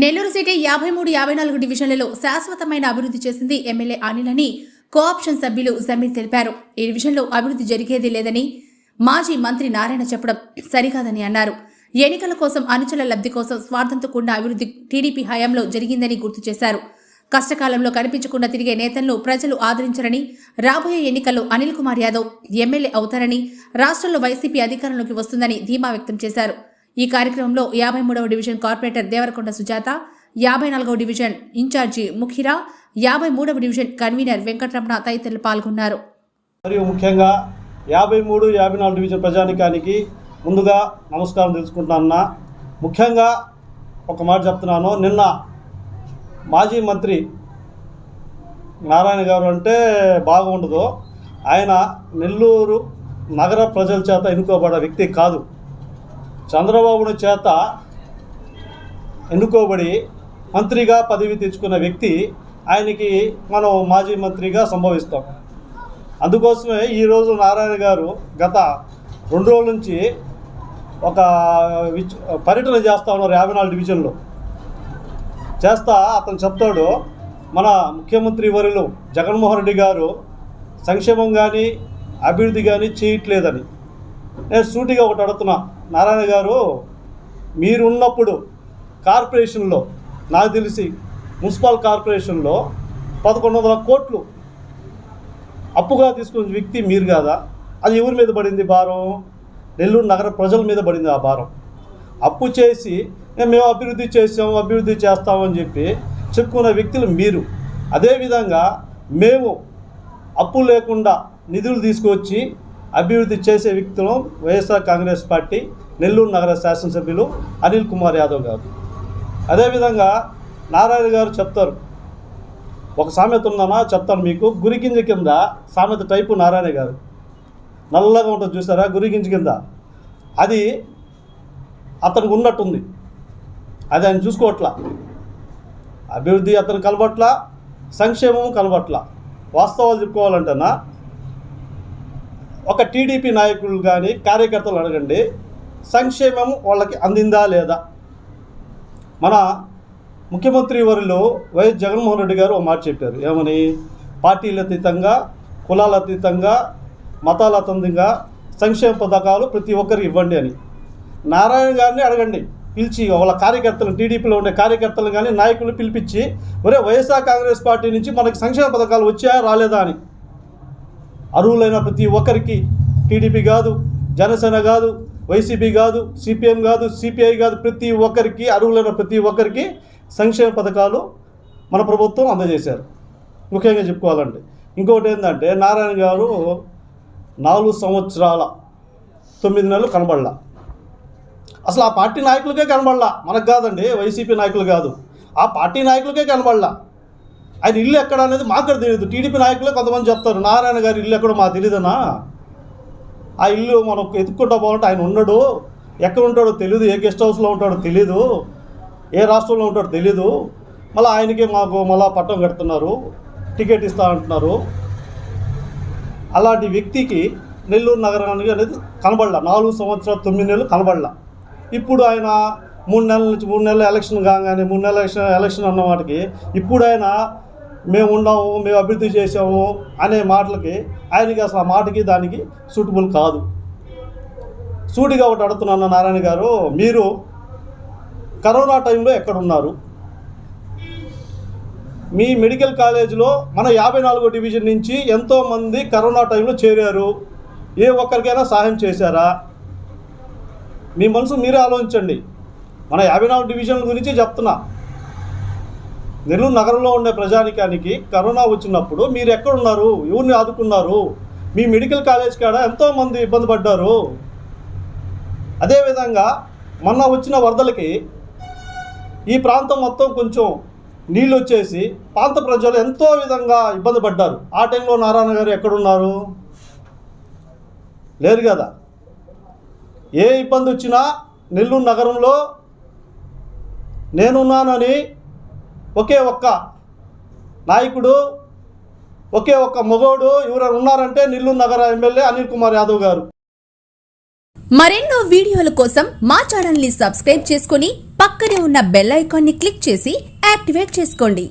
Nellore city యాభై మూడు యాభై నాలుగు డివిజన్లలో శాశ్వతమైన అభివృద్ధి చేసింది ఎమ్మెల్యే అనిల్ అని కోఆప్షన్ సభ్యులు సమీర్ తెలిపారు. ఈ డివిజన్లో అభివృద్ధి జరిగేది లేదని మాజీ మంత్రి నారాయణ చెప్పడం సరికాదని అన్నారు. ఎన్నికల కోసం అనుచరుల లబ్ధి కోసం స్వార్థంతో కూడిన అభివృద్ధి టీడీపీ హయాంలో జరిగిందని గుర్తు చేశారు. కష్టకాలంలో కనిపించకుండా తిరిగే నేతలను ప్రజలు ఆదరించరని రాబోయే ఎన్నికల్లో అనిల్ కుమార్ యాదవ్ ఎమ్మెల్యే అవుతారని రాష్ట్రంలో వైసీపీ అధికారంలోకి వస్తుందని ధీమా వ్యక్తం చేశారు. ఈ కార్యక్రమంలో యాభై మూడవ డివిజన్ కార్పొరేటర్ దేవరకొండ సుజాత యాభై నాలుగవ డివిజన్ ఇన్ఛార్జి ముఖిరా యాభై మూడవ డివిజన్ కన్వీనర్ వెంకటరమణ తదితరులు పాల్గొన్నారు. మరియు ముఖ్యంగా యాభై మూడు యాభై నాలుగు డివిజన్ ప్రజానికానికి ముందుగా నమస్కారం తెలుసుకుంటున్నా ముఖ్యంగా ఒక మాట చెప్తున్నాను. నిన్న మాజీ మంత్రి నారాయణ గారు అంటే బాగుండదు. ఆయన నెల్లూరు నగర ప్రజల చేత ఎన్నుకోబడ్డ వ్యక్తి కాదు. చంద్రబాబుని చేత ఎన్నుకోబడి మంత్రిగా పదవి తెచ్చుకున్న వ్యక్తి ఆయనకి మనం మాజీ మంత్రిగా సంభవిస్తాం. అందుకోసమే ఈరోజు నారాయణ గారు గత రెండు రోజుల నుంచి ఒక విచ్- పర్యటన చేస్తా ఉన్నారు యాభై నాలుగు డివిజన్లో. చేస్తా అతను చెప్తాడు మన ముఖ్యమంత్రి వరిలో జగన్మోహన్ రెడ్డి గారు సంక్షేమం కానీ అభివృద్ధి కానీ చేయట్లేదని. నేను సూటిగా ఒకటి అడుగుతున్నా. నారాయణ గారు మీరున్నప్పుడు కార్పొరేషన్లో నాకు తెలిసి మున్సిపల్ కార్పొరేషన్లో పదకొండు వందల కోట్లు అప్పుగా తీసుకున్న వ్యక్తి మీరు కాదా? అది ఎవరి మీద పడింది భారం? నెల్లూరు నగర ప్రజల మీద పడింది ఆ భారం. అప్పు చేసి మేము అభివృద్ధి చేసాము అభివృద్ధి చేస్తామని చెప్పి చెప్పుకున్న వ్యక్తులు మీరు. అదేవిధంగా మేము అప్పు లేకుండా నిధులు తీసుకొచ్చి అభివృద్ధి చేసే వ్యక్తులు వైఎస్ఆర్ కాంగ్రెస్ పార్టీ నెల్లూరు నగర శాసనసభ్యులు అనిల్ కుమార్ యాదవ్ గారు. అదేవిధంగా నారాయణ గారు చెప్తారు. ఒక సామెత ఉందన్నా చెప్తాను మీకు. గురిగింజ కింద సామెత టైపు నారాయణ గారు. నల్లగా ఉంటుంది చూసారా గురిగింజ కింద. అది అతనికి ఉన్నట్టుంది. అది ఆయన చూసుకోవట్లా. అభివృద్ధి అతను కలవట్లా సంక్షేమం కలవట్లా వాస్తవాలు చెప్పుకోవాలంటేనా ఒక టీడీపీ నాయకులు కానీ కార్యకర్తలు అడగండి సంక్షేమం వాళ్ళకి అందిందా లేదా? మన ముఖ్యమంత్రి వరిలో వైఎస్ జగన్మోహన్ రెడ్డి గారు ఒక మాట చెప్పారు. ఏమని? పార్టీల అతీతంగా కులాల అతీతంగా మతాల అతీతంగా సంక్షేమ పథకాలు ప్రతి ఒక్కరికి ఇవ్వండి అని. నారాయణ గారిని అడగండి. పిలిచి వాళ్ళ కార్యకర్తలు టీడీపీలో ఉండే కార్యకర్తలు కానీ నాయకులు పిలిపించి ఒరే వైఎస్ఆర్ కాంగ్రెస్ పార్టీ నుంచి మనకి సంక్షేమ పథకాలు వచ్చాయా రాలేదా? అని. అర్హులైన ప్రతి ఒక్కరికి టీడీపీ కాదు జనసేన కాదు వైసీపీ కాదు సిపిఎం కాదు సిపిఐ కాదు ప్రతి ఒక్కరికి అర్హులైన ప్రతి ఒక్కరికి సంక్షేమ పథకాలు మన ప్రభుత్వం అందజేశారు. ముఖ్యంగా చెప్పుకోవాలంటే ఇంకొకటి ఏంటంటే నారాయణ గారు నాలుగు సంవత్సరాల తొమ్మిది నెలలు కనబడలా. అసలు ఆ పార్టీ నాయకులకే కనబడలా. మనకు కాదండి వైసీపీ నాయకులు కాదు. ఆ పార్టీ నాయకులకే కనబడలా. ఆయన ఇల్లు ఎక్కడ అనేది మాకు తెలియదు టీడీపీ నాయకులే కొంతమంది చెప్తారు నారాయణ గారి ఇల్లు ఎక్కడో మాకు తెలియదనా ఆ ఇల్లు మనం ఎత్తుక్కుంటా బాగుంటే ఆయన ఉన్నాడు ఎక్కడ ఉంటాడో తెలియదు ఏ గెస్ట్ హౌస్లో ఉంటాడో తెలియదు ఏ రాష్ట్రంలో ఉంటాడో తెలియదు మళ్ళీ ఆయనకి మాకు మళ్ళా పట్టం కడుతున్నారు టికెట్ ఇస్తా అంటున్నారు. అలాంటి వ్యక్తికి నెల్లూరు నగరానికి అనేది కనబడలా. నాలుగు సంవత్సరాలు తొమ్మిది నెలలు కనబడలా. ఇప్పుడు ఆయన మూడు నెలల నుంచి మూడు నెలల ఎలక్షన్ కాగానే మూడు నెలల ఎలక్షన్ ఎలక్షన్ అన్న వాటికి ఇప్పుడు ఆయన మేము ఉన్నాము మేము అభివృద్ధి చేసాము అనే మాటలకి ఆయనకి అసలు ఆ మాటకి దానికి సూటబుల్ కాదు. సూటిగా ఒకటి అడుగుతున్నాను నారాయణ గారు మీరు కరోనా టైంలో ఎక్కడున్నారు? మీ మెడికల్ కాలేజీలో మన యాభై నాలుగో డివిజన్ నుంచి ఎంతోమంది కరోనా టైంలో చేరారు? ఏ ఒక్కరికైనా సహాయం చేశారా? మీ మనసు మీరే ఆలోచించండి. మన యాభై నాలుగు డివిజన్ల గురించి చెప్తున్నా. నెల్లూరు నగరంలో ఉండే ప్రజానికానికి కరోనా వచ్చినప్పుడు మీరు ఎక్కడున్నారు? ఎవరిని ఆదుకున్నారు? మీ మెడికల్ కాలేజ్ కాడ ఎంతోమంది ఇబ్బంది పడ్డారు. అదేవిధంగా మొన్న వచ్చిన వరదలకి ఈ ప్రాంతం మొత్తం కొంచెం నీళ్ళు వచ్చేసి ప్రాంత ప్రజలు ఎంతో విధంగా ఇబ్బంది పడ్డారు. ఆ టైంలో నారాయణ గారు ఎక్కడున్నారు? లేరు కదా. ఏ ఇబ్బంది వచ్చినా నెల్లూరు నగరంలో నేనున్నానని ఒకే ఒక్క నాయకుడు ఒకే ఒక్క మొగోడు ఎవరైనా ఉన్నారంటే నెల్లూరు నగర ఎమ్మెల్యే అనిల్ కుమార్ యాదవ్ గారు. మరెన్నో వీడియోల కోసం మా ఛానల్ని సబ్స్క్రైబ్ చేసుకుని పక్కనే ఉన్న బెల్ ఐకాన్ని క్లిక్ చేసి యాక్టివేట్ చేసుకోండి.